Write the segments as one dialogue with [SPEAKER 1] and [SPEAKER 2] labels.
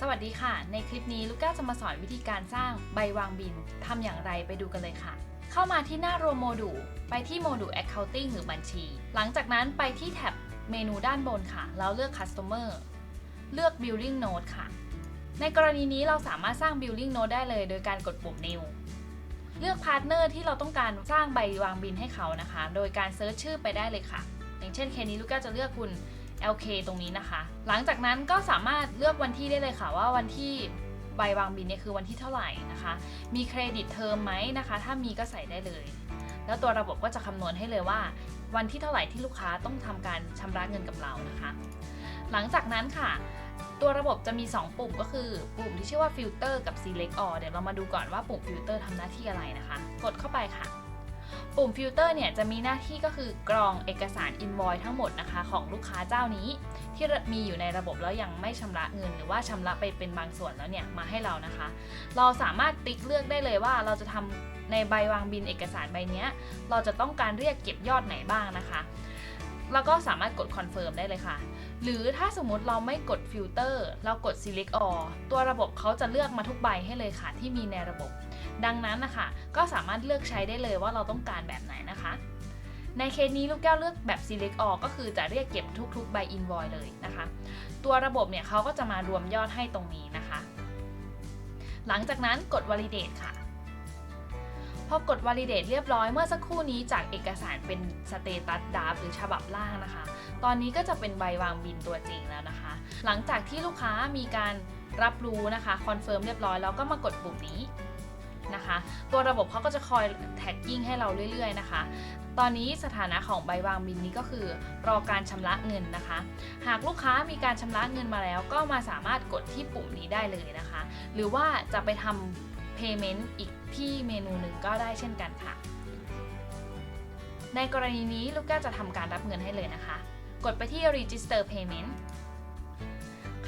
[SPEAKER 1] สวัสดีค่ะ ในคลิปนี้ลูกแก้วจะมาสอนวิธีการสร้างใบวางบินทำอย่างไรไปดูกันเลยค่ะ เข้ามาที่หน้ารวมโมดูลไปที่โมดูล accounting หรือบัญชี หลังจากนั้นไปที่แท็บเมนูด้านบนค่ะ แล้วเลือก customer เลือก billing note ค่ะ ในกรณีนี้เราสามารถสร้าง billing note ได้เลยโดยการกดปุ่ม new เลือกพาร์ทเนอร์ที่เราต้องการสร้างใบวางบินให้เขานะคะ โดยการเซิร์ชชื่อไปได้เลยค่ะ อย่างเช่นเคนี้ลูกแก้วจะเลือกคุณ LK ตรงนี้นะคะ หลังจากนั้นก็สามารถเลือกวันที่ได้เลยค่ะว่าวันที่ใบวางบินเนี่ยคือวันที่เท่าไหร่นะคะ มีเครดิตเทอมไหมนะคะ ถ้ามีก็ใส่ได้เลย แล้วตัวระบบก็จะคำนวณให้เลยว่า วันที่เท่าไหร่ที่ลูกค้าต้องทำการชำระเงินกับเรานะคะ หลังจากนั้นค่ะ ตัวระบบจะมี 2 ปุ่มก็คือปุ่มที่ชื่อว่า filter กับ select all เดี๋ยวเรามาดูก่อนว่าปุ่ม filter ทำหน้าที่อะไรนะคะ กดเข้าไปค่ะ ปุ่มฟิลเตอร์เนี่ยจะมีหน้าที่ก็คือกรองเอกสารอินวอยทั้งหมดนะคะของลูกค้าเจ้านี้ ที่มีอยู่ในระบบแล้วยังไม่ชำระเงิน หรือว่าชำระไปเป็นบางส่วนแล้วเนี่ยมาให้เรานะคะ เราสามารถติ๊กเลือกได้เลยว่าเราจะทำในใบวางบินเอกสารใบนี้เราจะต้องการเรียกเก็บยอดไหนบ้างนะคะ แล้วก็สามารถกดคอนเฟิร์มได้เลยค่ะ หรือถ้าสมมุติเราไม่กดฟิลเตอร์เรากด select all ตัวระบบเขาจะเลือกมาทุกใบให้เลยค่ะ ที่มีในระบบ ดังนั้นนะคะ ก็สามารถเลือกใช้ได้เลยว่าเราต้องการแบบไหนนะคะ ในเคสนี้ลูกแก้วเลือกแบบ select all ก็คือจะเรียกเก็บทุกๆใบ invoice เลยนะคะ ตัวระบบเนี่ยเขาก็จะมารวมยอดให้ตรงนี้นะคะ หลังจากนั้นกด validate ค่ะ พอกด validate เรียบร้อยเมื่อสักครู่นี้จากเอกสารเป็นสเตตัสดาฟหรือฉบับล่างนะคะ ตอนนี้ก็จะเป็นใบวางบินตัวจริงแล้วนะคะ หลังจากที่ลูกค้ามีการรับรู้นะคะคอนเฟิร์มเรียบร้อยแล้วก็มากดปุ่มนี้นะคะ ตัวระบบเขาก็จะคอยแท็กกิ้งให้เราเรื่อยๆนะคะ ตอนนี้สถานะของใบวางบินนี้ก็คือ รอการชำระเงินนะคะ หากลูกค้ามีการชำระเงินมาแล้ว ก็มาสามารถกดที่ปุ่มนี้ได้เลยนะคะ หรือว่าจะไปทำ payment อีก ที่เมนูหนึ่งก็ได้เช่นกันค่ะ ในกรณีนี้ลูกแก้วจะทำการรับเงินให้เลยนะคะ กดไปที่ register payment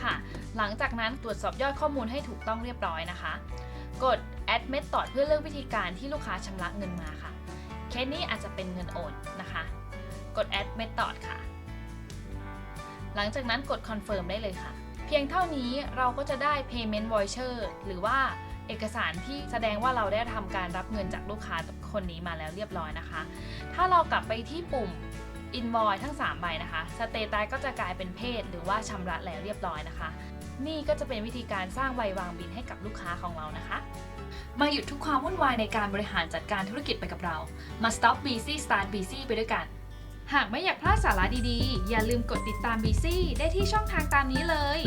[SPEAKER 1] ค่ะ หลังจากนั้นตรวจสอบยอดข้อมูลให้ถูกต้องเรียบร้อยนะคะ กด add method เพื่อเลือกวิธีการที่ลูกค้าชำระเงินมาค่ะ เคสนี้อาจจะเป็นเงินโอนนะคะ กด add method ค่ะ หลังจากนั้นกด confirm ได้เลยค่ะ เพียงเท่านี้เราก็จะได้ payment voucher หรือว่า เอกสารที่แสดงว่าเราได้ทำการรับเงินจากลูกค้าคนนี้มาแล้วเรียบร้อยนะคะ ถ้าเรากลับไปที่ปุ่ม invoice ทั้ง 3 ใบนะคะสเตตัสก็จะกลายเป็นเพศ หรือว่าชำระแล้วเรียบร้อยนะคะ นี่ก็จะเป็นวิธีการสร้างใบวางบินให้กับลูกค้าของเรานะคะมาหยุดทุกความวุ่นวายในการบริหารจัดการธุรกิจไปกับเรา มา stop busy start busy ไปด้วยกัน หากไม่อยากพลาดสาระดีๆ อย่าลืมกดติดตาม busy ได้ที่ช่องทางตามนี้เลย